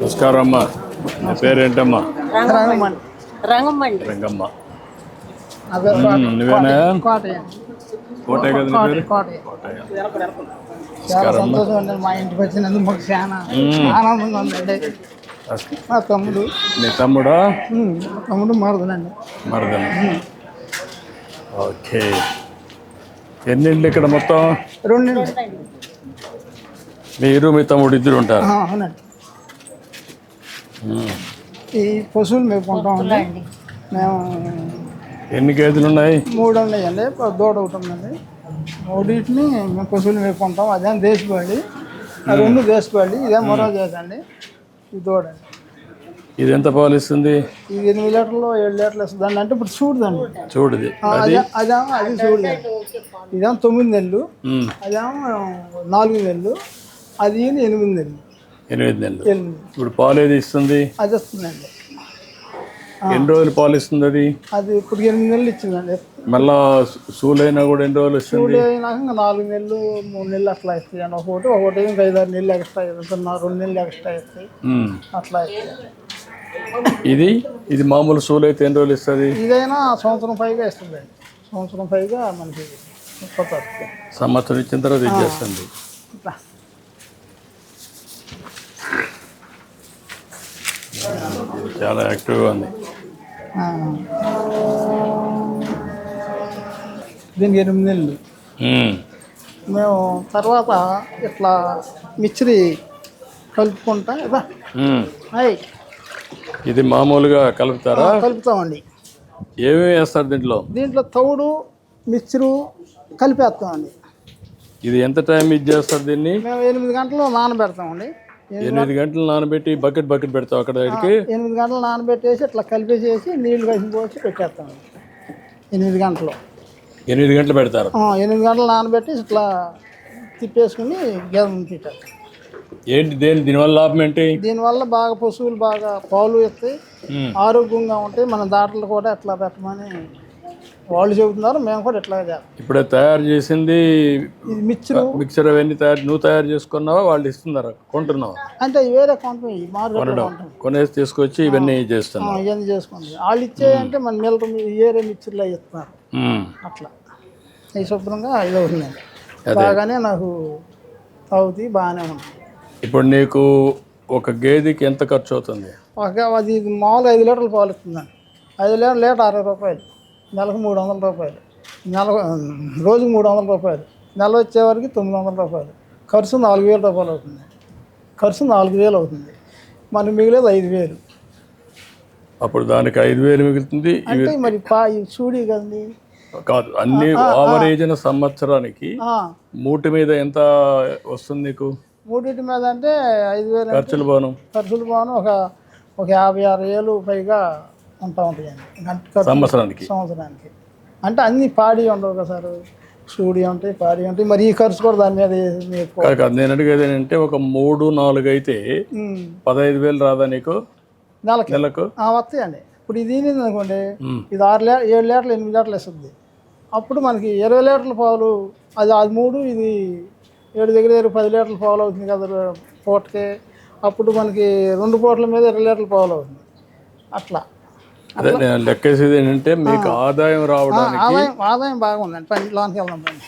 నమస్కారం అమ్మా నీ పేరేంటమ్మా? రంగమ్మ. నువ్వేనా? కోటయ్య. కోటే కదా కోటయ్య. మా ఇంటికి వచ్చినందుకు మాకు చాలా. ఆనందంగా ఉందండి. మా తమ్ముడు. నీ తమ్ముడా? మ్మ్, మా తమ్ముడు మరదలండి. మరదమ్మ ఓకే. ఎన్ని ఇక్కడ మొత్తం? రెండు మీరు మీ తమ్ముడు ఇద్దరు ఉంటారు. ఆ, అవునండి. మ్మ్. ఈ పశువులు మేపుకుంటామండి మేము ఎన్ని గేదెలు ఉన్నాయి? మూడు ఉన్నాయండి దూడ ఒకటి ఉందండి మూడింటిని మేము పశువులు మేపుకుంటాం అదేం దేశపాళి ఆ రెండు దేశపాళి ఇదే మరో చేసండి ఈ దూడ. ఇది ఎంత పాలు ఇస్తుంది? ఇది ఎనిమిది లీటర్లు ఏడు లీటర్లు ఇస్తుందండి అంటే ఇప్పుడు చూడదండి. చూడది. అదే? అదేమో అది చూడదండి ఇదేమో తొమ్మిది నెలలు. అదేమో నాలుగు నెలలు. అది ఎనిమిది నెలలు. ఎనిమిది నెలలు. ఇప్పుడు పాలు ఏది ఇస్తుంది? అది వస్తుందండి. ఎన్ని రోజులు పాలు ఇస్తుంది అది? అది ఇప్పుడు ఎనిమిది నెలలు ఇచ్చిందండి. మళ్ళా సూలైనా కూడా ఎన్ని రోజులు ఇస్తుంది? అయినాక ఇంకా నాలుగు నెలలు మూడు నెలలు అట్లా ఇస్తాయండి ఒకటి ఒకటి ఇంకా ఐదారు నెలలు ఎక్స్ట్రా ఇస్తున్నా రెండు నెలలు ఎక్స్ట్రా ఇస్తాయి మ్మ్. అట్లా ఇస్తాయి ఇది ఇది మామూలు సూలు అయితే ఎన్ని రోజులు ఇస్తుంది ఇదైనా సంవత్సరం పైగా ఇస్తుందండి సంవత్సరం పైగా మనకి కొత్త. సంవత్సరం ఇచ్చిన తర్వాత ఇచ్చేస్తుంది. చాలా యాక్టివ్గా ఉంది. దీనికి ఎనిమిది నెలలు మ్మ్. తర్వాత ఇట్లా మిక్చరీ కలుపుకుంటా. అయ్ ఇది మామూలుగా కలుపుతారా? కలుపుతామండి. ఏమేమి వేస్తారు దీంట్లో? దీంట్లో తౌడు మిక్చరు కలిపేస్తామండి. ఇది ఎంత టైం ఇది చేస్తారు దీన్ని? మేము ఎనిమిది గంటలు నానబెడతామండి. ఎనిమిది గంటలు నానబెట్టి బకెట్ బకెట్ పెడతావు అక్కడ దగ్గరికి? ఎనిమిది గంటలు నానబెట్టేసి ఇట్లా కలిపేసేసి నీళ్ళు కలిసి పోసి పెట్టేస్తామండి. ఎనిమిది గంటలు. ఎనిమిది గంటలు పెడతారు. ఎనిమిది గంటలు నానబెట్టి ఇట్లా తిప్పేసుకుని గేదె పెట్టారు ఏంటి దేని దీనివల్ల లాభం ఏంటి? దీనివల్ల బాగా పశువులు బాగా పాలు ఇస్తాయి. ఆరోగ్యంగా ఉంటాయి మన దాంట్లో కూడా ఎట్లా పెట్టమని వాళ్ళు చెబుతున్నారు. మేము కూడా ఇట్లా చేస్తాం. ఇప్పుడే తయారు చేసింది ఇది మిక్చరు. మిక్చర్ అవన్నీ తయారు నువ్వు తయారు చేసుకున్నావా? వాళ్ళు ఇస్తున్నారా? కొంటున్నావా? అంటే వేరే కొంటాం ఈ మార్కెట్లో కొంటాం కొనేసి తీసుకొచ్చి ఇవన్నీ ఆ, చేస్తున్నావు ఇవన్నీ చేసుకోండి వాళ్ళు ఇచ్చే అంటే మన మిల్క్ ఏరే మిక్చర్లో ఇస్తున్నారు. అట్లా. ఈ శుభ్రంగా ఇది అవుతుందండి బాగానే నాకు తాగుతాయి బాగానే ఉంటుంది ఇప్పుడు నీకు ఒక గేదెకి ఎంత ఖర్చు అవుతుంది? ఒక అది మామూలు ఐదు లీటర్లు పాలు ఇస్తుందండి. ఐదు లీటర్ లీటర్ అరవై రూపాయలు. నెలకు మూడు వందల రూపాయలు. నెల రోజుకి మూడు వందల రూపాయలు. నెల వచ్చేవరకు తొమ్మిది వందల రూపాయలు. ఖర్చు నాలుగు వేల రూపాయలు అవుతుంది. ఖర్చు నాలుగు వేలు అవుతుంది. మనకి మిగిలేదు ఐదు వేలు. అప్పుడు దానికి ఐదు వేలు మిగులుతుంది. అంటే మరి పా చూడి కదండి. కాదు అన్ని ఆవరేజ్న సంవత్సరానికి మూటి మీద ఎంత వస్తుంది నీకు? మూడింటి మీద అంటే ఐదు వేలు ఖర్చులు పోను. ఖర్చులు పోను. ఒక ఒక యాభై ఆరు వేలు పైగా ఉంటా ఉంటాయండి సంవత్సరానికి. సంవత్సరానికి. అంటే అన్ని పాడి ఉండవు కదా సార్. సూడి ఉంటాయి పాడి ఉంటాయి. మరి ఈ ఖర్చు కూడా దాని మీద నేను అడిగేది ఏంటంటే ఒక మూడు నాలుగు అయితే పదహైదు వేలు రాదా నీకు? నెలకి? నెలకు? వస్తాయండి. ఇప్పుడు ఇది అనుకోండి. ఇది ఆరు లీటర్ ఏడు లీటర్లు ఎనిమిది లీటర్లు ఇస్తుంది అప్పుడు మనకి ఇరవై లీటర్ల పాలు అది అది మూడు ఇది ఏడు దగ్గర దగ్గర పది లీటర్ల పాలు అవుతుంది కదా పూటకి. అప్పుడు మనకి రెండు పూటల మీద ఇరవై లీటర్ల పాలు అవుతుంది. అట్లా. అదే నేను లెక్కేసేది ఏంటంటే మీకు ఆదాయం రావడానికి ఆదాయం ఆదాయం బాగుందండి. పని లోనికి వెళ్దాం పని.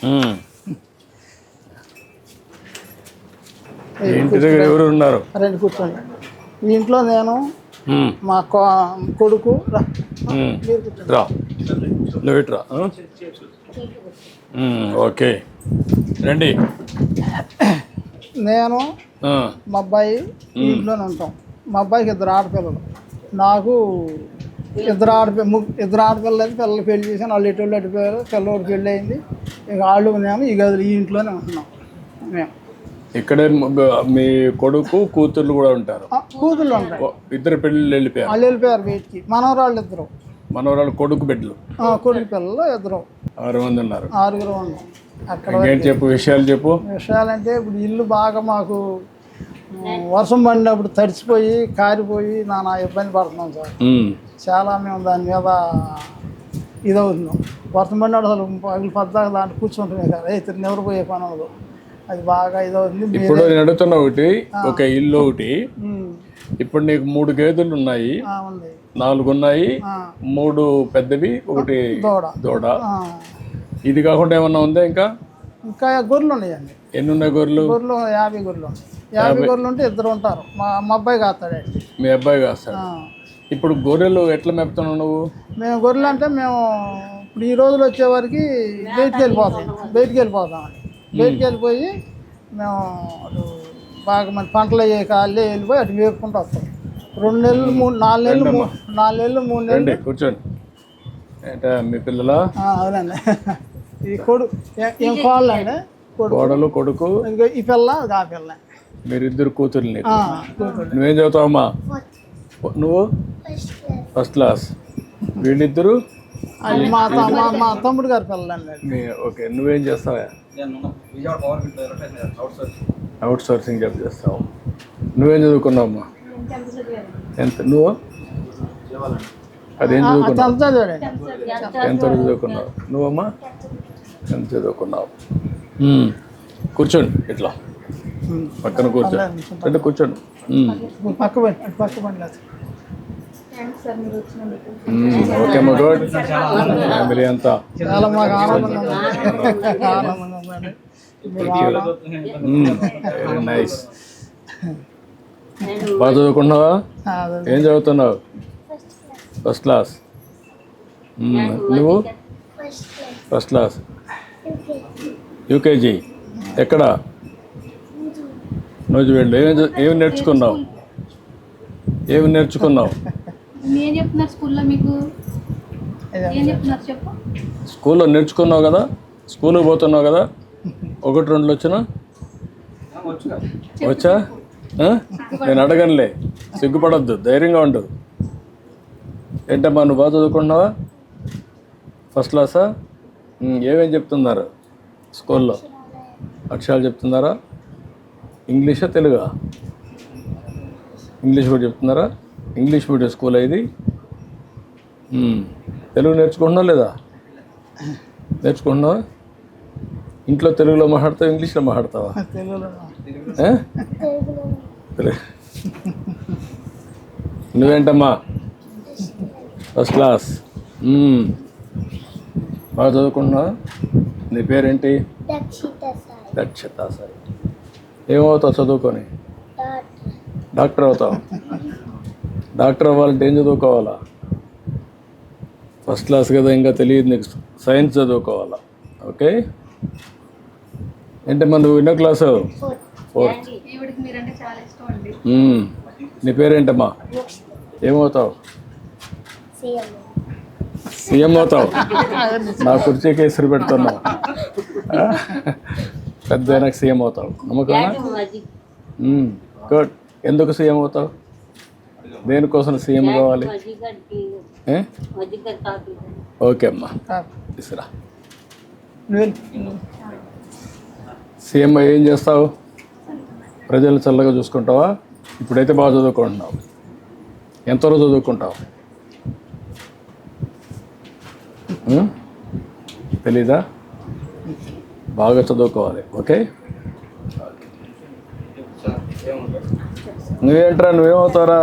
ఇంటి దగ్గర ఎవరు ఉన్నారు? రండి కూర్చోండి. మీ ఇంట్లో నేను. మా కొడుకు రా. నువ్వు ఇట్రా ఓకే. రండి. నేను మా అబ్బాయి ఈ ఇంట్లోనే ఉంటాం. మా అబ్బాయికి ఇద్దరు ఆడపిల్లలు. నాకు ఇద్దరు ఆడపి ము- ఇద్దరు ఆడపిల్లలు అయితే పిల్లలు పెళ్ళి చేశాను. వాళ్ళు ఎటు వాళ్ళు అడిపోయారు పిల్లవాడు పెళ్ళి అయింది ఇక వాళ్ళు మేము ఈ గదులు ఈ ఇంట్లోనే ఉంటున్నాం. మేము. ఇక్కడే మీ కొడుకు కూతుర్లు కూడా ఉంటారు. ఉంటాయి ఓ, ఇద్దరు పెళ్ళిళ్ళు వెళ్ళిపోయారు. వాళ్ళు వెళ్ళిపోయారు వీటికి మనవరాళ్ళు ఇద్దరు. మనవరాలు కొడుకు బిడ్డలు. కొడుకు పిల్లలు ఇద్దరు. ఆరు మంది ఉన్నారు. ఆరుగురు ఉన్నాం. అక్కడ చెప్పు విషయాలు చెప్పు. విషయాలంటే ఇప్పుడు ఇల్లు బాగా మాకు వర్షం పడినప్పుడు తడిచిపోయి కారిపోయి నానా ఇబ్బంది పడుతున్నాం సార్. చాలా మేము దాని మీద ఇదవుతున్నాం. వర్షం పడినప్పుడు అసలు పగులు పద్దాక దాంట్లో కూర్చుంటున్నాయి కదా ఇతరు నిద్రపోయే పనులు. అది బాగా ఇదవుతుంది. ఇప్పుడు నేను అడుగుతున్న ఒకటి ఒక ఇల్లు ఒకటి. ఇప్పుడు నీకు మూడు గేదెలు ఉన్నాయి. నాలుగు ఉన్నాయి. మూడు పెద్దవి ఒకటి దూడ. దూడ. ఇది కాకుండా ఏమన్నా ఉందా ఇంకా? ఇంకా గొర్రెలు ఉన్నాయండి. ఎన్ని ఉన్నాయి గొర్రెలు? గొర్రెలు యాభై గొర్రెలు. యాభై గొర్రెలు ఉంటే ఇద్దరు ఉంటారు. మా మా అబ్బాయి కాస్తాడండి మీ అబ్బాయి కాస్తాడు. ఇప్పుడు గొర్రెలు ఎట్లా మేపుతున్నావు నువ్వు? మేము గొర్రెలు అంటే మేము ఇప్పుడు ఈ రోజులు వచ్చేవారికి బయటికి వెళ్ళిపోతాం. బయటికి వెళ్ళిపోతాం బయటికి వెళ్ళిపోయి మేము అటు బాగా మంది పంటలు అయ్యే కాళ్ళే వెళ్ళిపోయి అటు వేపుకుంటూ వస్తాం. రెండు నెలలు మూడు నాలుగు నెలలు నాలుగు నెలలు మూడు నెలలు. కూర్చోండి. ఏంటా మీ పిల్లల? అవునండి. కొడు ఏ- కోళ్ళండి కోడలు కొడుకు. ఇంకో ఈ పిల్ల ఆ పిల్ల. మీరిద్దరు కూతురు. నువ్వేం చదువుతావమ్మా నువ్వు? First class. వీళ్ళిద్దరు? మా మా తమ్ముడు గారి పిల్లండి మీ ఓకే నువ్వేం చేస్తావా? అవుట్ సోర్సింగ్ జాబ్ చేస్తావు? నువ్వేం చదువుకున్నావమ్మా ఎంత నువ్వు? అదేం చదువుకున్నావు? ఎంత చదువుకున్నావు. నువ్వమ్మా? ఎంత చదువుకున్నావు. కూర్చోండి ఇట్లా. పక్కన కూర్చోండి. అంటే కూర్చోండి. పక్క పక్క పండి. ఓకే అమ్మా గుడ్. ఫ్యామిలీ అంతా. చాలా మాకు ఆనందంగా నైస్ బాగా చదువుకున్నావా. ఏం చదువుతున్నావు? First class. నువ్వు? First class U K G ఎక్కడ? రోజు వెళ్ళు ఏమి చ- ఏమి నేర్చుకున్నావు? ఏమి నేర్చుకున్నావు? ఏం చెప్తున్నారు స్కూల్లో మీకు? ఇదే. ఏం చెప్తున్నారు చెప్పు. స్కూల్లో నేర్చుకున్నావు కదా? స్కూల్కి పోతున్నావు కదా? ఒకటి రెండు వచ్చినా? వచ్చా? నేను అడగనులే. సిగ్గుపడద్దు. ధైర్యంగా ఉండు. ఏంటమ్మా నువ్వు బాగా చదువుకుంటున్నావా? ఫస్ట్ క్లాసా ఉమ్, ఏమేం చెప్తున్నారు స్కూల్లో? అక్షరాలు చెప్తున్నారా? ఇంగ్లీషా తెలుగా? ఇంగ్లీష్ కూడా చెప్తున్నారా? ఇంగ్లీష్ మీడియం స్కూల్ ఇది? తెలుగు నేర్చుకుంటున్నావు లేదా? నేర్చుకుంటున్నావా? ఇంట్లో తెలుగులో మాట్లాడతావా ఇంగ్లీష్లో మాట్లాడతావా. నువ్వేంటమ్మా? First class. బాగా చదువుకుంటున్నావా నీ పేరేంటి? దక్షిత సరే ఏమవుతావు చదువుకొని? డాక్టర్. అవుతావు. డాక్టర్ అవ్వాలంటే ఏం చదువుకోవాలా? ఫస్ట్ క్లాస్ కదా ఇంకా తెలియదు నీకు. సైన్స్ చదువుకోవాలా? ఓకే? ఏంటమ్మా నువ్వు ఎన్నో క్లాసు? ఫోర్త్. నీ పేరేంటమ్మా? ఏమవుతావు? సీఎం అవుతావు నా కుర్చీకి ఎసురు పెడుతున్నావు? పెద్ద అయినాక సీఎం అవుతావు. నమ్మకమా గుడ్. ఎందుకు సీఎం అవుతావు? దేనికోసం సీఎం కావాలి? ఏ? ఓకే అమ్మా. తీసురా. నువ్వు సీఎం ఏం చేస్తావు? ప్రజలు చల్లగా చూసుకుంటావా? ఇప్పుడైతే బాగా చదువుకుంటున్నావు. ఎంతవరకు చదువుకుంటావు? తెలీదా? బాగా చదువుకోవాలి ఓకే? నువ్వేంట్రా నువ్వేమవుతారా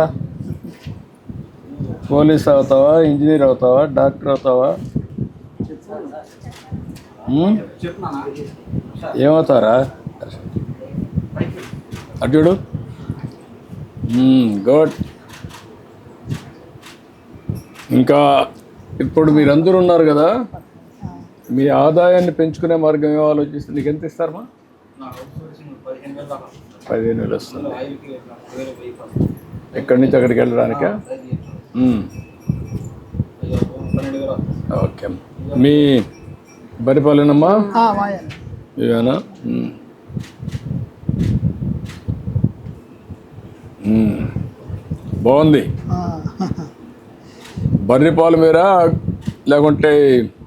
పోలీస్ అవుతావా ఇంజనీర్ అవుతావా డాక్టర్ అవుతావా? ఏమవుతారా అర్జుడు గుడ్. ఇంకా ఇప్పుడు మీరందరూ ఉన్నారు కదా మీ ఆదాయాన్ని పెంచుకునే మార్గం ఏమో ఆలోచిస్తే నీకు ఎంత ఇస్తారమ్మా? పదిహేను వేలు వస్తుంది. ఎక్కడి నుంచి అక్కడికి వెళ్ళడానికా. ఓకే. మీ బరిపాలెనమ్మా ఇవేనా. బాగుంది. బర్రె పాలు మీరా లేకుంటే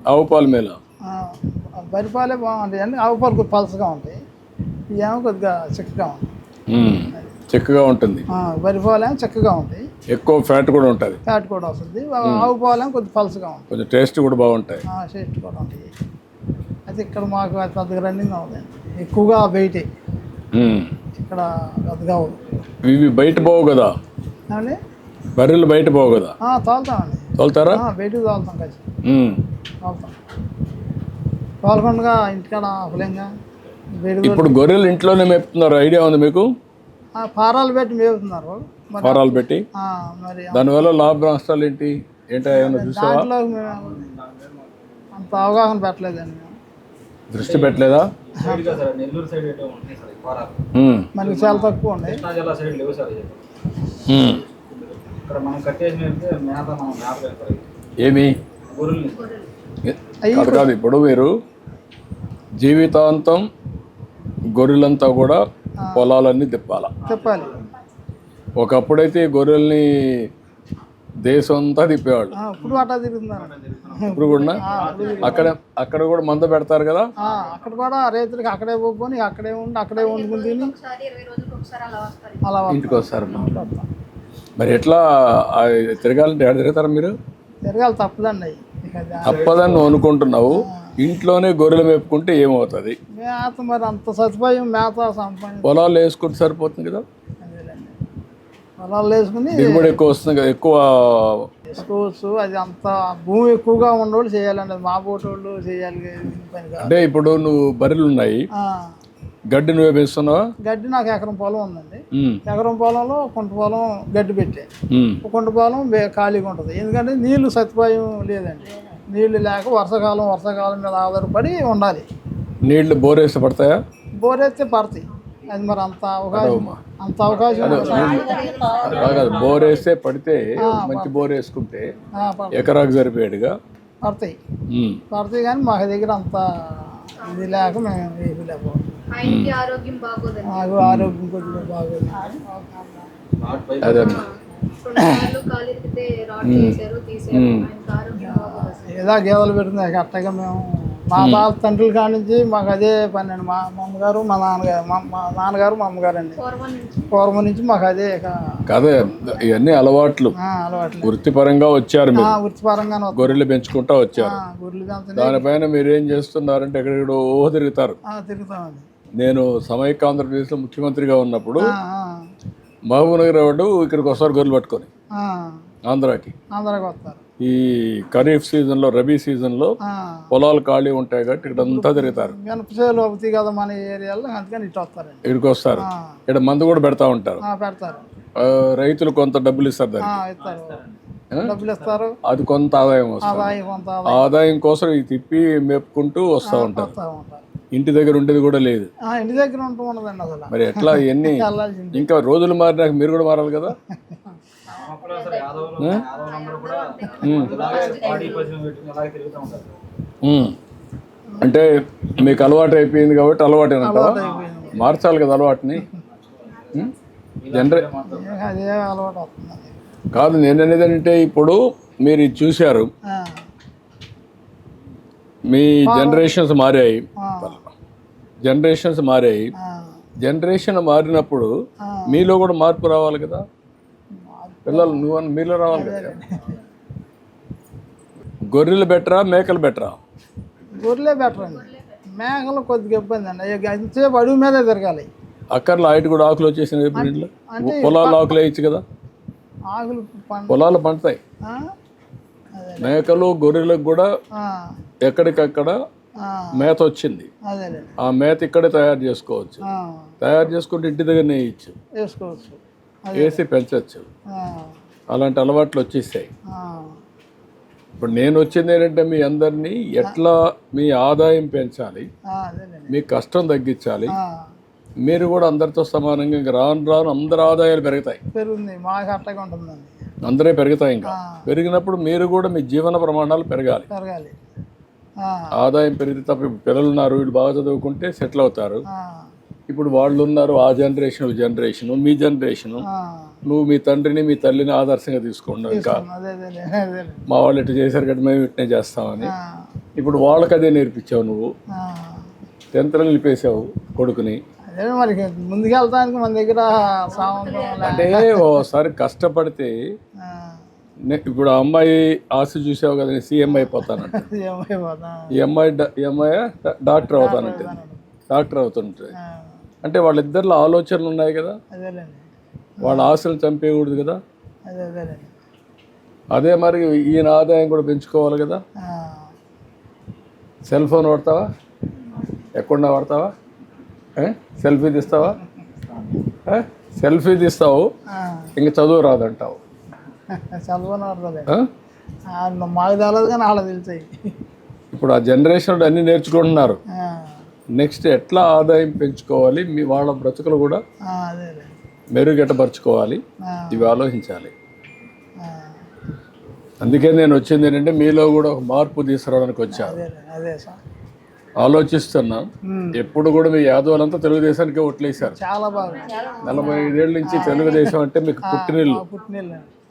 ఆవు పాలు మీద బరిపాలే బాగుంటాయి అండి ఆవు పాలు కొద్దిగా పలసగా ఉంటాయి. ఇవేమో కొద్దిగా చిక్కగా ఉంటాయి. చిక్కగా ఉంటుంది. ఆ, బరిపాలేమో చిక్కగా ఉంటాయి. ఎక్కువ ఫ్యాట్ కూడా ఉంటుంది. ఫ్యాట్ కూడా వస్తుంది. ఆవు పాలేమో కొద్దిగా పలసగా ఉంటాయి. కొంచెం టేస్ట్ కూడా బాగుంటాయి. టేస్ట్ కూడా ఉంటాయి. అయితే ఇక్కడ మాకు పెద్దగా రన్నింగ్ అవుతాయి ఎక్కువగా బయటే. ఉమ్. ఇక్కడ పెద్దగా ఇవి బయట పోవు కదా? బర్రెలు బయట పోవు కదా? తోలుతామండి. తోలుతారా? ఆ, బయటికి తోలుతాం కలిసి. తోలుతాం. తోలకుండా ఇంటికాడ బయట ఇప్పుడు గొర్రెలు ఇంట్లోనే మేపుతున్నారు ఐడియా ఉంది మీకు? పారాలు పెట్టి మేపుతున్నారు. మరి ఫారాలు పెట్టి? ఆ, మరి దానివల్ల లాభ నష్టాలు ఏంటి? ఏంటో ఏమైనా చూసావా? అంత అవగాహన పెట్టలేదండి. దృష్టి పెట్టలేదా. మనకి చాలా తక్కువ ఉన్నాయి. ఇక్కడ మనం కట్టేసి వెళ్తే మేత మనం మేత పెడతారు ఏమి? కాదు కాదు ఇప్పుడు మీరు జీవితాంతం గొర్రెలంతా కూడా పొలాలన్నీ తిప్పాల? చెప్పాలి ఒకప్పుడైతే ఈ గొర్రెల్ని దేశం అంతా తిప్పేవాళ్ళు. ఇప్పుడు కూడా అక్కడ అక్కడ కూడా మంద పెడతారు కదా? ఆ, అక్కడ కూడా రైతులకి అక్కడే పోకొని అక్కడే ఉండి అక్కడే వండుకుని తిని అలా ఇంటికి వస్తారు. మరి ఎట్లా తిరగాలంటే ఎక్కడ తిరుగుతారు మీరు? తిరగాలి తప్పదండి. తప్పదని నువ్వు అనుకుంటున్నావు ఇంట్లోనే గొర్రెలు మేపుకుంటే ఏమవుతుంది? మేత మరి అంత సదుపాయం మేత పొలాలు వేసుకుంటే సరిపోతుంది కదా? పొలాలు వేసుకుని దిగుబడి ఎక్కువ వస్తుంది కదా ఎక్కువ వేసుకోవచ్చు. అది అంత భూమి ఎక్కువగా ఉన్నోళ్ళు చేయాలండి. మా పోటోళ్ళు చేయాలి అంటే ఇప్పుడు నువ్వు బర్రెలు ఉన్నాయి. గడ్డి నువ్వే పెంచుతున్నావా? గడ్డి నాకు ఎకరం పొలం ఉందండి. ఎకరం పొలంలో కొంట పొలం గడ్డి పెట్టే. కొంట పొలం ఖాళీగా ఉంటుంది. ఎందుకంటే నీళ్ళు సదుపాయం లేదండి. నీళ్ళు లేక వర్షాకాలం వర్షాకాలం మీద ఆధారపడి ఉండాలి. నీళ్ళు బోరేసి పడతాయా? బోరెత్తే పడతాయి. అది మరి అంత అవకాశం అంత అవకాశం బోరేస్తే పడితే మంచి బోర్ వేసుకుంటే ఎకరాకు సరిపోయాడుగా? పడతాయి. పడతాయి కానీ మా దగ్గర అంత ఇది లేక మేము వేయలేకపోతాం ఆయనకి ఆరోగ్యం కొద్దిగా బాగోదు. ఏదో గేదెలు పెడుతుంది అట్టగా మేము. మా బాల తండ్రుల కాడ నుంచి మాకు అదే పని అండి. మా మా అమ్మగారు మా నాన్నగారు మా మా నాన్నగారు మా అమ్మగారు అండి. పూర్వం నుంచి. మాకు అదే కదే ఇవన్నీ అలవాట్లు. ఆ, అలవాట్లేదు వృత్తిపరంగా వచ్చారు వస్తాం. గొర్రెలు పెంచుకుంటా వచ్చారు. దానిపైన మీరు ఏం చేస్తున్నారంటే ఎక్కడెక్కడో తిరుగుతారు. ఆ, తిరుగుతామండి. నేను సమైక్య ఆంధ్రప్రదేశ్లో ముఖ్యమంత్రిగా ఉన్నప్పుడు ఆ, ఆ, మహబూబ్ నగర్ వాడు ఇక్కడికి వస్తారు గొర్రెలు పట్టుకొని. ఆంధ్రాకి. ఈ ఖరీఫ్ సీజన్లో రబీ సీజన్లో ఆ, పొలాలు ఖాళీ ఉంటాయి కాబట్టి ఇక్కడ అంతా తిరుగుతారు. ఇక్కడికి వస్తారు. ఇక్కడ మందు కూడా పెడతా ఉంటారు. రైతులు కొంత డబ్బులు ఇస్తారు దానికి. అది కొంత ఆదాయం వస్తుంది. ఆదాయం కోసం ఇది తిప్పి ఉంటారు. వస్తూ ఉంటారు. ఇంటి దగ్గర ఉండేది కూడా లేదు. ఆ, ఇంటి దగ్గర ఉంటూ ఉండదండి అసలు. మరి ఎట్లా ఇవన్నీ? ఇంకా రోజులు మారినాక మీరు కూడా మారాలి కదా. అంటే మీకు అలవాటు అయిపోయింది కాబట్టి అలవాటు మార్చాలి కదా అలవాటుని? జనరే కాదు నేను అనేది అంటే ఇప్పుడు మీరు ఇది చూశారు. మీ జనరేషన్స్ మారాయి. జనరేషన్స్ మారాయి. జనరేషన్ మారినప్పుడు. మీలో కూడా మార్పు రావాలి కదా? పిల్లలు నువ్వు మీలో రావాలి కదా? గొర్రెలు బెటరా మేకలు బెటరా? గొర్రెలే బెటర్ అండి. మేకలు కొద్దిగా ఇబ్బంది అండి. ఎంతసేపు అడుగు మీదే తిరగాలి. అక్కర్లో ఆయట కూడా ఆకులు వచ్చేసినాయి ఇంట్లో పొలాలు ఆకులు వేయచ్చు కదా? ఆకులు పొలాలు పండుతాయి. మేకలు గొర్రెలకు కూడా ఎక్కడికక్కడ మేత వచ్చింది. ఆ మేత ఇక్కడే తయారు చేసుకోవచ్చు. తయారు చేసుకుంటే ఇంటి దగ్గరనే ఇచ్చు. వేసుకోవచ్చు. వేసి పెంచవచ్చు అలాంటి అలవాట్లు వచ్చేసాయి. ఇప్పుడు నేను వచ్చింది ఏంటంటే మీ అందరినీ ఎట్లా మీ ఆదాయం పెంచాలి మీ కష్టం తగ్గించాలి మీరు కూడా అందరితో సమానంగా ఇంకా రాను రాను అందరి ఆదాయాలు పెరుగుతాయి. అందరే పెరుగుతాయి ఇంకా. పెరిగినప్పుడు మీరు కూడా మీ జీవన ప్రమాణాలు పెరగాలి. పెరగాలి. ఆదాయం పెరిగితే తప్ప పిల్లలు ఉన్నారు వీళ్ళు బాగా చదువుకుంటే సెటిల్ అవుతారు. ఇప్పుడు వాళ్ళు ఉన్నారు ఆ జనరేషన్ జనరేషన్ మీ జనరేషన్ నువ్వు మీ తండ్రిని మీ తల్లిని ఆదర్శంగా తీసుకోండి ఇంకా. మా వాళ్ళు ఇట్లా చేశారు కాబట్టి మేము ఇట్నే చేస్తామని. ఇప్పుడు వాళ్ళకి అదే నేర్పించావు నువ్వు. టెన్త్లో నిలిపేసావు కొడుకుని. మరి ముందుకెళ్తానికి మన దగ్గర అంటే ఓసారి కష్టపడితే ఇప్పుడు ఆ అమ్మాయి ఆశ చూసావు కదా నేను సీఎం అయిపోతానంట ఈ అమ్మాయి ఈ అమ్మాయి డాక్టర్ అవుతానంటే డాక్టర్ అవుతుంటుంది. అంటే వాళ్ళిద్దరిలో ఆలోచనలు ఉన్నాయి కదా? వాళ్ళ ఆశలు చంపేయకూడదు కదా? అదే మరి ఈయన ఆదాయం కూడా పెంచుకోవాలి కదా? సెల్ ఫోన్ వాడతావా? ఎక్కడ వాడతావా? సెల్ఫీ తీస్తావా? సెల్ఫీ తీస్తావు. ఇంక చదువు రాదంటావు. మాకు తెలియదు కానీ వాళ్ళకి ఇప్పుడు ఆ జనరేషన్ అన్ని నేర్చుకుంటున్నారు. నెక్స్ట్ ఎట్లా ఆదాయం పెంచుకోవాలి మీ వాళ్ళ బ్రతుకులు కూడా మెరుగెట్టపరచుకోవాలి ఇవి ఆలోచించాలి. అందుకే నేను వచ్చింది ఏంటంటే మీలో కూడా ఒక మార్పు తీసుకురావడానికి వచ్చాను ఆలోచిస్తున్నా. ఎప్పుడు కూడా మీ యాదవులంతా తెలుగుదేశానికి ఓట్లేశారు. నలభై ఐదేళ్ళ నుంచి తెలుగుదేశం అంటే మీకు పుట్టినిల్లు.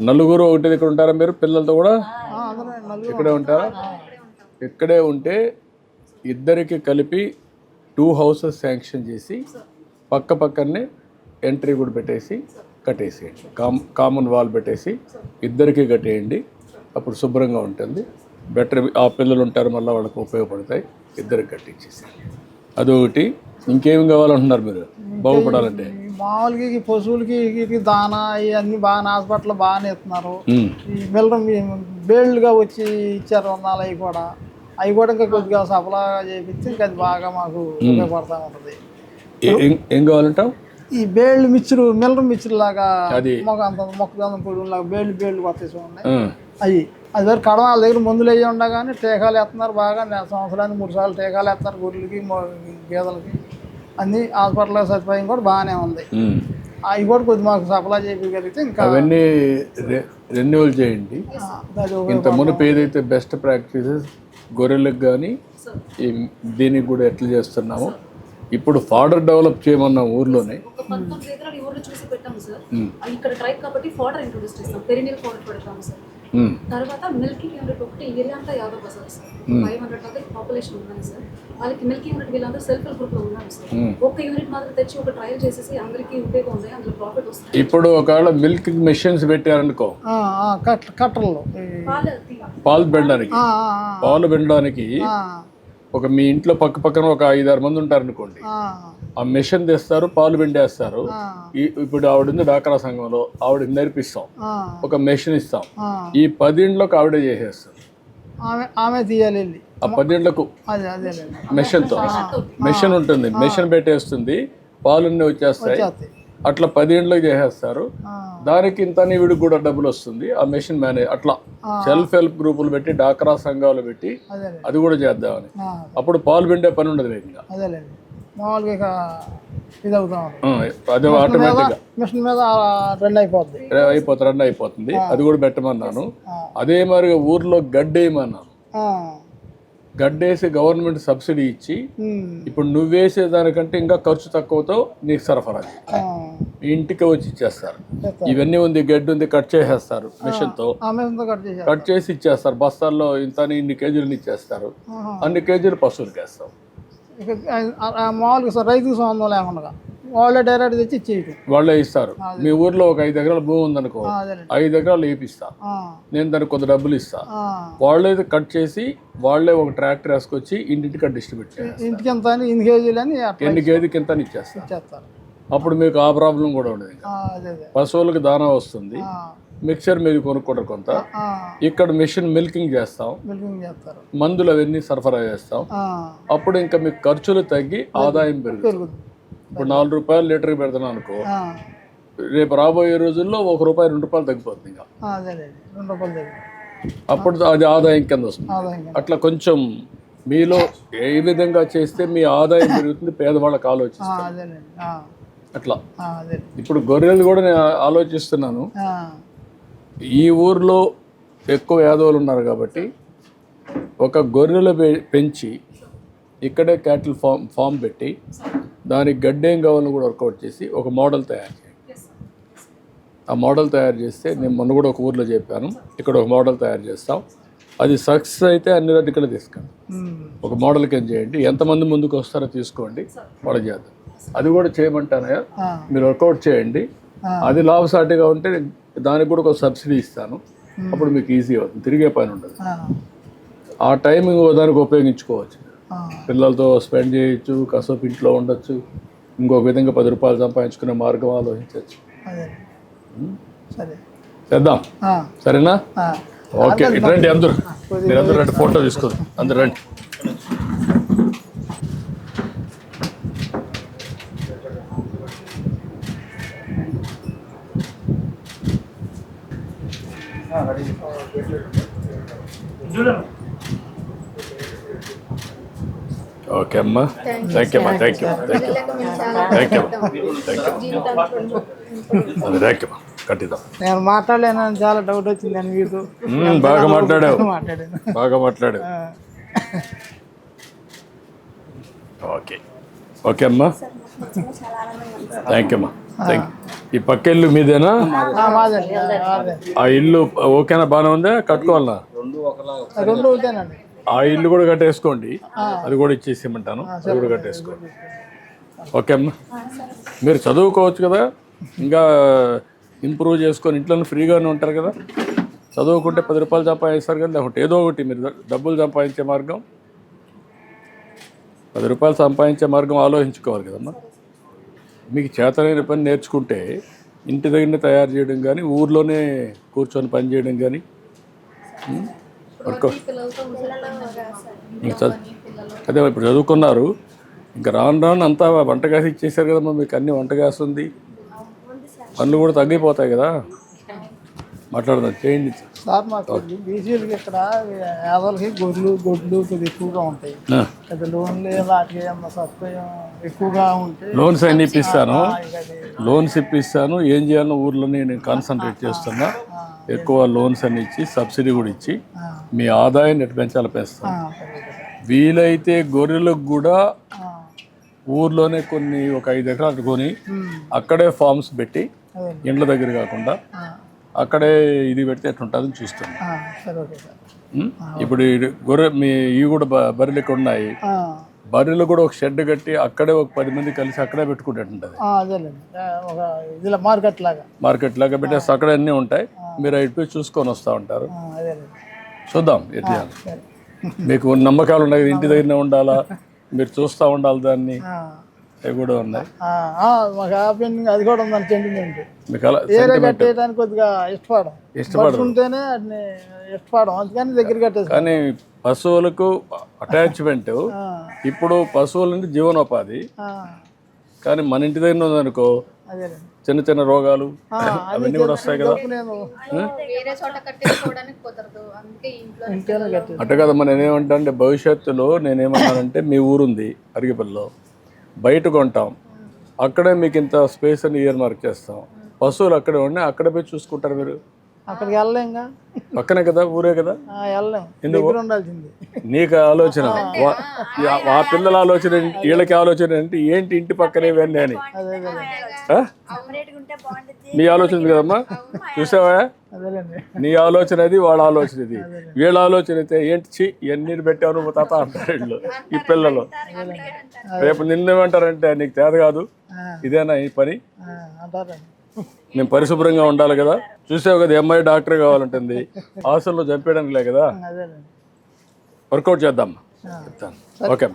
నలుగురు ఒకటి ఇక్కడ ఉంటారా మీరు? పిల్లలతో కూడా? ఆ, అందరూ నలుగురు ఇక్కడే ఉంటారా? ఇక్కడే ఉంటే ఇద్దరికి కలిపి టూ హౌసెస్ శాంక్షన్ చేసి పక్క పక్కనే ఎంట్రీ కూడా పెట్టేసి కట్టేసేయండి. కామ్ కామన్ వాల్ పెట్టేసి ఇద్దరికి కట్టేయండి. అప్పుడు శుభ్రంగా ఉంటుంది. బెటర్ ఆ పిల్లలు ఉంటారు మళ్ళీ వాళ్ళకి ఉపయోగపడతాయి. ఇద్దరికి కట్టించేసేయండి. అదొకటి. ఇంకేం కావాలంటున్నారు మీరు? బాగుపడాలంటే? మామూలుగా ఈ పశువులకి వీటికి దానా ఇవన్నీ బాగా హాస్పిటల్ బాగానే ఇస్తున్నారు. ఈ మిల్లరం బేళ్ళుగా వచ్చి ఇచ్చారు వందలు అవి కూడా. అవి కూడా ఇంకా కొద్దిగా సఫలాగా చేపిస్తే ఇంకా అది బాగా మాకు ఉపయోగపడతా ఉంటుంది. ఏ- కావాలంటావు? ఈ బేళ్ళు మిక్చరు మిల్లరం మిక్చర్ లాగా మొక్క అంత మొక్కజొన్న పొడి లాగా బేళ్ళు బేళ్ళు కొట్టేసి ఉన్నాయి. అవి. అది వరకు కడవ వాళ్ళ దగ్గర మందులు అయ్యి ఉండగానే టీకాలు వేస్తున్నారు బాగా. సంవత్సరానికి మూడు సార్లు టీకాలు వేస్తున్నారు గొర్రెలకి గేదెలకి. అన్ని హాస్పిటల్ సదుపాయం కూడా బాగానే ఉంది. అవి కూడా కొద్ది మాకు సప్లై చేయగలిగితే ఇంకా అవన్నీ రెన్యువల్ చేయండి. ఇంత మునుపు ఏదైతే బెస్ట్ ప్రాక్టీసెస్ గొర్రెలకు కానీ ఈ దీనికి కూడా ఎట్లా చేస్తున్నామో ఇప్పుడు ఫాడర్ డెవలప్ చేయమన్నాం ఊర్లోనే ఇక్కడ కాబట్టి ఫోడర్ ఇంట్రొడ్యూస్ చేస్తాం. ఫోడర్ పెడతాము సార్. తర్వాత మిల్కింగ్ యూనిట్ ఒకటి ఏరియా అంతా Yadav Bazar sir five hundred దగ్గర పాపులేషన్ ఉన్నది సార్. వాళ్ళకి మిల్కింగ్ యూనిట్ వీళ్ళందరూ సెల్ఫ్ హెల్ప్ గ్రూప్లో ఉన్నారు సార్. ఒక్క యూనిట్ మాత్రం తెచ్చి ఒక ట్రయల్ చేసేసి అందరికీ ఉపయోగం ఉంది అందులో ప్రాఫిట్ వస్తుంది ఇప్పుడు ఒకవేళ మిల్క్ మెషిన్స్ పెట్టారనుకో ఆ, ఆ, కట్ కట్టర్లు. ఈ- పాలు పెండడానికి. ఆ, ఆ, పాలు పెండడానికి ఆ, ఒక మీ ఇంట్లో పక్క పక్కన ఒక ఐదారు మంది ఉంటారనుకోండి. ఆ, మెషిన్ తెస్తారు పాలు పిండేస్తారు. ఇప్పుడు ఆవిడ ఉంది డాక్రా సంఘంలో ఆవిడ నేర్పిస్తాం. ఒక మెషిన్ ఇస్తాం. ఈ పదింట్లోకి ఆవిడే చేసేస్తారు. ఆమె తీయాలి ఆ పదింట్లకు మెషిన్తో. మెషిన్ ఉంటుంది. మెషిన్ పెట్టేస్తుంది. పాలున్నీ వచ్చేస్తాయి. చేస్తాయి. అట్లా పదింట్లోకి చేసేస్తారు. దానికి ఇంత వీడికి కూడా డబ్బులు వస్తుంది. ఆ మెషిన్ మేనేజ్ అట్లా. సెల్ఫ్ హెల్ప్ గ్రూపులు పెట్టి డాక్రా సంఘాలు పెట్టి అది కూడా చేద్దామని. అప్పుడు పాలు పిండే పని ఉండదు ఇంకా అదేలేండి మామూలుగా ఇక ఇది అవుతా అదే ఆటోమేటిక్గా మిషన్ మీద రెండు అయిపోద్ది. అయిపోతుంది రన్ అయిపోతుంది. అది కూడా పెట్టమన్నాను. అదే మరి ఊర్లో గడ్డేయమన్నాను. గడ్డేసి గవర్నమెంట్ సబ్సిడీ ఇచ్చి ఇప్పుడు నువ్వేసే దానికంటే ఇంకా ఖర్చు తక్కువతో నీకు సరఫరా ఇంటికి వచ్చి ఇచ్చేస్తారు. చేస్తారు. ఇవన్నీ ఉంది గడ్డి ఉంది కట్ చేసేస్తారు మిషన్తో. కట్ చేసి ఇచ్చేస్తారు. బస్తాల్లో ఇంత ఇన్ని కేజీలు ఇచ్చేస్తారు. అన్ని కేజీలు పశువులకి వేస్తాం ఇక మామూలుగా రైతుకు సంబంధం లేకుండా వాళ్ళే డైరెక్ట్ తెచ్చి ఇచ్చేయటం. వాళ్ళే ఇస్తారు. మీ ఊర్లో ఒక ఐదు ఎకరాల భూమి ఉందనుకో ఐదు ఎకరాలు వేపిస్తా నేను దానికి కొంత డబ్బులు ఇస్తా. వాళ్ళే కట్ చేసి వాళ్ళే ఒక ట్రాక్టర్ వేసుకొచ్చి ఇంటింటికి డిస్ట్రిబ్యూట్ చేస్తారు ఇంటికి ఎంత అని ఇన్ని కేజీలు అని ఎన్ని కేజీకి ఎంత ఇచ్చేస్తారు. అప్పుడు మీకు ఆ ప్రాబ్లం కూడా ఉండదు పశువులకు దానా వస్తుంది. మిక్సర్ మీరు కొనుక్కుంటారు కొంత. ఇక్కడ మిషన్ మిల్కింగ్ చేస్తాం. మందులు అవన్నీ సరఫరా చేస్తాం. అప్పుడు ఇంకా మీకు ఖర్చులు తగ్గి ఆదాయం పెరుగుతుంది. ఇప్పుడు నాలుగు రూపాయలు లీటర్కి పెడుతున్నాను అనుకో. రేపు రాబోయే రోజుల్లో ఒక రూపాయి రెండు రూపాయలు తగ్గిపోతుంది ఇంకా. అప్పుడు అది ఆదాయం కింద వస్తుంది. అట్లా కొంచెం మీలో ఏ విధంగా చేస్తే మీ ఆదాయం పెరుగుతుంది పేదవాళ్ళకి ఆలోచిస్తారు. అట్లా. ఇప్పుడు గొర్రెలు కూడా నేను ఆలోచిస్తున్నాను. ఈ ఊర్లో ఎక్కువ యాదవులు ఉన్నారు కాబట్టి ఒక గొర్రెలు పె- పెంచి ఇక్కడే క్యాటిల్ ఫామ్ ఫామ్ పెట్టి దానికి గడ్డేం కావాలని కూడా వర్కౌట్ చేసి ఒక మోడల్ తయారు చేయండి ఆ మోడల్ తయారు చేస్తే నేను మొన్న కూడా ఒక ఊర్లో చెప్పాను ఇక్కడ ఒక మోడల్ తయారు చేస్తాం. అది సక్సెస్ అయితే అన్ని ఇక్కడ తీసుకెళ్ళి ఉమ్. ఒక మోడల్ కింద చేయండి ఎంతమంది ముందుకు వస్తారో తీసుకోండి వాళ్ళు చేద్దాం అది కూడా చేయమంటానయ్యా. మీరు వర్కౌట్ చేయండి. అది లాభసాటిగా ఉంటే దానికి కూడా ఒక సబ్సిడీ ఇస్తాను. అప్పుడు మీకు ఈజీ అవుతుంది తిరిగే పని ఉండదు. ఆ. టైమింగ్ దానికి ఉపయోగించుకోవచ్చు. పిల్లలతో స్పెండ్ చేయొచ్చు కాసేపు ఇంట్లో ఉండొచ్చు ఇంకొక విధంగా పది రూపాయలు సంపాదించుకునే మార్గం ఆలోచించవచ్చు. చేద్దాం. సరేనా. ఓకే రండి అందరూ. మీరు అందరూ రండి ఫోటో తీసుకుందాం అందరూ రండి. ఓకే అమ్మా. థ్యాంక్ యూ అమ్మా. Thank you thank you thank you thank you అది థ్యాంక్ యూ కట్టిద్దాం. నేను మాట్లాడలేనని చాలా డౌట్ వచ్చింది మీకు. బాగా మాట్లాడావు. మాట్లాడాను. బాగా మాట్లాడు ఆ. ఓకే. ఓకే అమ్మా. థ్యాంక్ యూ అమ్మా. థ్యాంక్ ఈ పక్క ఇల్లు మీదేనా? ఆ, ఇల్లు ఓకేనా? బాగానే ఉందా? కట్టుకోవాలనా? ఆ, రెండు ఒకటేనండి. ఆ ఇల్లు కూడా కట్టేసుకోండి. అది కూడా ఇచ్చేసేయమంటాను. అది కూడా కట్టేసుకోండి. ఓకే అమ్మా. మీరు చదువుకోవచ్చు కదా. ఇంకా ఇంప్రూవ్ చేసుకొని ఇంట్లో ఫ్రీగానే ఉంటారు కదా. చదువుకుంటే పది రూపాయలు సంపాదిస్తారు కదా. లేకుంటే ఏదో ఒకటి మీరు డబ్బులు సంపాదించే మార్గం. పది రూపాయలు సంపాదించే మార్గం ఆలోచించుకోవాలి కదమ్మా. మీకు చేతనైన పని నేర్చుకుంటే ఇంటి దగ్గరనే తయారు చేయడం కానీ ఊర్లోనే కూర్చొని పని చేయడం కానీ వర్కౌట్ ఇంకా చదువు అదే ఇప్పుడు చదువుకున్నారు. ఇంకా రాను రాను అంతా వంట ఇచ్చేసారు కదమ్మా మీకు అన్ని వంట ఉంది. పనులు కూడా తగ్గిపోతాయి కదా. మాట్లాడదాం చేయండి. సార్ మాకు బీసీలకి ఇక్కడ గొర్రెలు గొడ్లు కొద్దిగా ఎక్కువగా ఉంటాయి. పెద్ద లోన్లు వాటికి ఎక్కువగా ఉంటే లోన్స్ అన్ని ఇప్పిస్తాను. లోన్స్ ఇప్పిస్తాను. ఏం చేయాలో ఊర్లోనే నేను కాన్సన్ట్రేట్ చేస్తున్నా. ఎక్కువ లోన్స్ అన్ని ఇచ్చి సబ్సిడీ కూడా ఇచ్చి మీ ఆదాయాన్ని ఎటు పెంచాలి పెంచుతాను. వీలైతే గొర్రెలకు కూడా ఊర్లోనే కొన్ని ఒక ఐదు ఎకరాలు కొని అక్కడే ఫార్మ్స్ పెట్టి ఇండ్ల దగ్గర కాకుండా అక్కడే ఇది పెడితే ఎట్లుంటుందని చూస్తాను ఆ, సరే ఓకే సార్. ఉం? ఇప్పుడు గొర్రె మీ ఇవి కూడా బర్రెలు ఇక్కడ ఉన్నాయి? బర్రెలు కూడా ఒక షెడ్ కట్టి అక్కడే ఒక పది మంది కలిసి అక్కడే పెట్టుకుంటుంటుంది. అదేలేండి మార్కెట్ లాగా. మార్కెట్ లాగా పెట్టేసి అక్కడ అన్నీ ఉంటాయి. మీరు అటు పోయి చూసుకొని వస్తూ ఉంటారు. చూద్దాం ఎట్లా మీకు నమ్మకాలు ఉన్నాయి ఇంటి దగ్గరనే ఉండాలా? మీరు చూస్తూ ఉండాలి దాన్ని. అవి కూడా ఉన్నాయి. ఆ, ఆ, మాకు ఆ పెయింటింగ్ అది కూడా ఉందని సెంటిమెంట్ మీకు అలా ఏరే కట్టేయడానికి కొద్దిగా ఇష్టపడం ఇష్టపడరు. పట్టుకుంటేనే వాటిని ఇష్టపడం అందుకని దగ్గర కట్టేసి కానీ పశువులకు అటాచ్మెంట్ ఇప్పుడు పశువుల నుండి జీవనోపాధి. కానీ మన ఇంటి దగ్గర ఉందనుకో అదేలేండి. చిన్న చిన్న రోగాలు ఆ, అది అవన్నీ కూడా వస్తాయి కదా. తెలుసు నేను వేరే చోట కట్టేసుకోవడానికి కుదరదు. అందుకే ఇంట్లో ఇంకేనా కట్టేసి అట్ట కదమ్మా నేనేమంటా అంటే భవిష్యత్తులో నేనేమన్నానంటే మీ ఊరుంది అరిగిపల్లిలో. బయట కొంటాం అక్కడే మీకు ఇంత స్పేస్ అని ఇయర్ మార్క్ చేస్తాం. పశువులు అక్కడే ఉన్నాయి అక్కడ పోయి చూసుకుంటారు మీరు? అక్కడికి వెళ్ళలేంగా పక్కనే కదా ఊరే కదా? ఉండాల్సింది. నీకు ఆలోచన. వా- ఆ- ఆ పిల్లల ఆలోచన? వీళ్ళకి ఆలోచన ఏంటి? ఏంటి ఇంటి పక్కనే ఇవన్నీ అని? మీ ఆలోచన ఉంది కదమ్మా? చూసావా? నీ ఆలోచన అది వాళ్ళ ఆలోచన ఇది. వీళ్ళ ఆలోచన అయితే ఏంటి చి పెట్టావు నువ్వు తాత? అంటారు వీళ్ళు. ఈ పిల్లలు. రేపు నిన్నేమంటారంటే నీకు తేద కాదు. ఇదేనా ఈ పని? మేము పరిశుభ్రంగా ఉండాలి కదా. చూసావు కదా అమ్మాయి డాక్టర్ కావాలంటుంది. హాస్టల్లో చంపేయడానికి లే కదా. వర్కౌట్ చేద్దాం. చెప్తాను. ఓకే.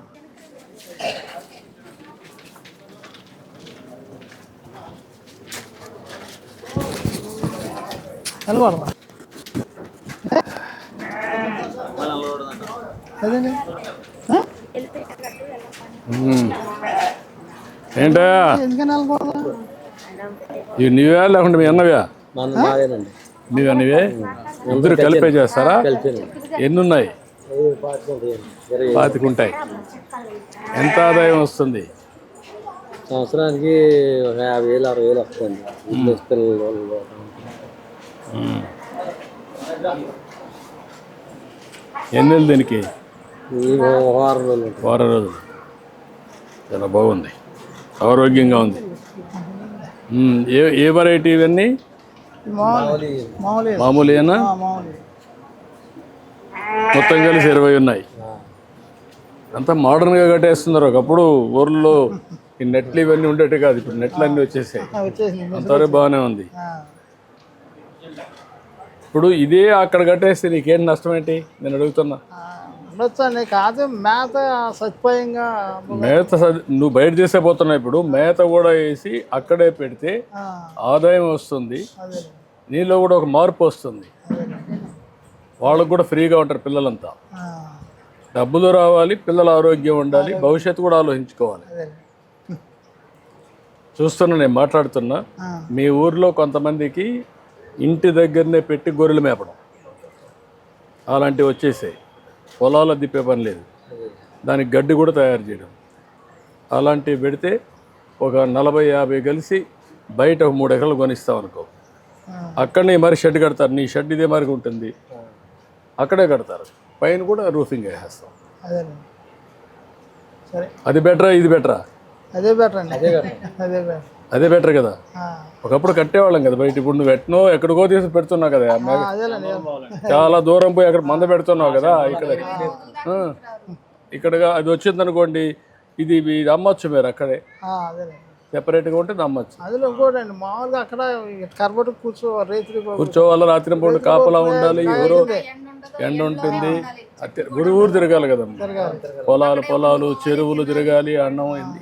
వెళ్ళబడదా అదేండి. ఏంటా ఇవి నీవే లేకుంటే మీ అన్నవే? మన మాదేనండి. నీవే నీవే ఇద్దరు కలిపే చేస్తారా? ఎన్ని ఉన్నాయి ఇరవై పాతిక ఉంటాయి ఎంత ఆదాయం వస్తుంది? సంవత్సరానికి ఒక యాభై వేలు అరవై వేలు వస్తుంది. పిల్లలు ఎన్ని నెలలు దీనికి? వారం రోజులు వారం రోజులు. చాలా బాగుంది. ఆరోగ్యంగా ఉంది. ఏ ఏ వెరైటీ ఇవన్నీ? మామూలు మామూలు మామూలేనా మామూలు మొత్తం కలిసి ఇరవై ఉన్నాయి. అంతా మోడర్న్గా కట్టేస్తున్నారు. ఒకప్పుడు ఊర్లో ఈ నెట్లు ఇవన్నీ ఉండేవి కాదు. ఇప్పుడు నెట్లు అన్నీ వచ్చేసాయి. అంతవరకు బాగానే ఉంది. ఆ. ఇప్పుడు ఇదే అక్కడ కట్టేస్తే నీకేం నష్టం ఏంటి నేను అడుగుతున్నా. ఉండొచ్చండి కాదు మేత సదుపాయంగా మేత నువ్వు బయట చేసేపోతున్నావు ఇప్పుడు. మేత కూడా వేసి అక్కడే పెడితే ఆదాయం వస్తుంది. నీలో కూడా ఒక మార్పు వస్తుంది. వాళ్ళకు కూడా ఫ్రీగా ఉంటారు పిల్లలంతా. డబ్బులు రావాలి పిల్లల ఆరోగ్యం ఉండాలి భవిష్యత్తు కూడా ఆలోచించుకోవాలి. చూస్తున్నా నేను మాట్లాడుతున్నా. మీ ఊర్లో కొంతమందికి ఇంటి దగ్గరనే పెట్టి గొర్రెలు మేపడం. అలాంటివి వచ్చేసాయి. పొలాలు దిప్పే పని లేదు. దానికి గడ్డి కూడా తయారు చేయడం. అలాంటివి పెడితే ఒక నలభై యాభై కలిసి బయట ఒక మూడు ఎకరాలు కొనిస్తాం అనుకో. అక్కడనే మరి షెడ్ కడతారు. నీ షెడ్ ఇదే మరి ఉంటుంది. అక్కడే కడతారు. పైన కూడా రూఫింగ్ వేసేస్తాం. అది బెటరా? ఇది బెటరా? అదే బెటర్. అండి అదే బెటర్. అదే బెటర్ కదా. ఒకప్పుడు కట్టేవాళ్ళం కదా బయట ఇప్పుడు నువ్వు ఎట్నో ఎక్కడికో తీసి పెడుతున్నావు కదా చాలా దూరం పోయి అక్కడ మంద పెడుతున్నావు కదా ఇక్కడ. ఆ. ఇక్కడగా అది వచ్చింది అనుకోండి ఇది ఇది అమ్మొచ్చు మీరు అక్కడే. సెపరేట్గా ఉంటే అమ్మొచ్చు. అందులో ఇంకోటి అండి మామూలుగా అక్కడ కర్బటు కూర్చో రైతులు కూర్చోవాలి రాత్రి పూట కాపలా ఉండాలి ఎవరో ఎండ ఉంటుంది. అత్య- ఊరు ఊరు తిరగాలి కదా పొలాలు పొలాలు చెరువులు తిరగాలి అన్నం అయింది.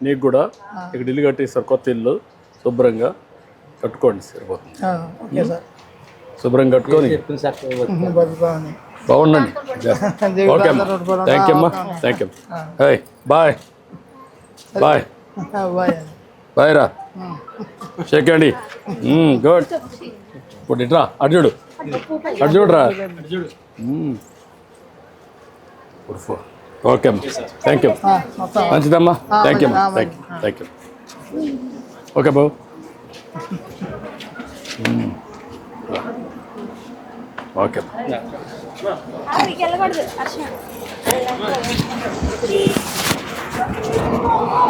నీకు కూడా ఇక్కడ ఇల్లు కట్టిస్తారు కొత్త ఇల్లు శుభ్రంగా కట్టుకోండి సరిపోతుంది ఆ, ఓకే సార్. శుభ్రంగా కట్టుకొని. బాగుండండి. ఓకే అమ్మా. థ్యాంక్ యూ అమ్మా. Thank you hi bye bye bye అండి బాయ్ రా. చెక్కండి గుడ్ ఇప్పుడు ఇట్రా అటు చూడు. అటు చూడరా. ఇప్పుడు ఫో- ఓకే అమ్మా థ్యాంక్ యూ మొత్తం మంచిదమ్మా థ్యాంక్ యూ అమ్మా thank you thank you okay బాబు మ్మ్. ఓకే అమ్మా ఆడికి వెళ్ళకూడదు హర్ష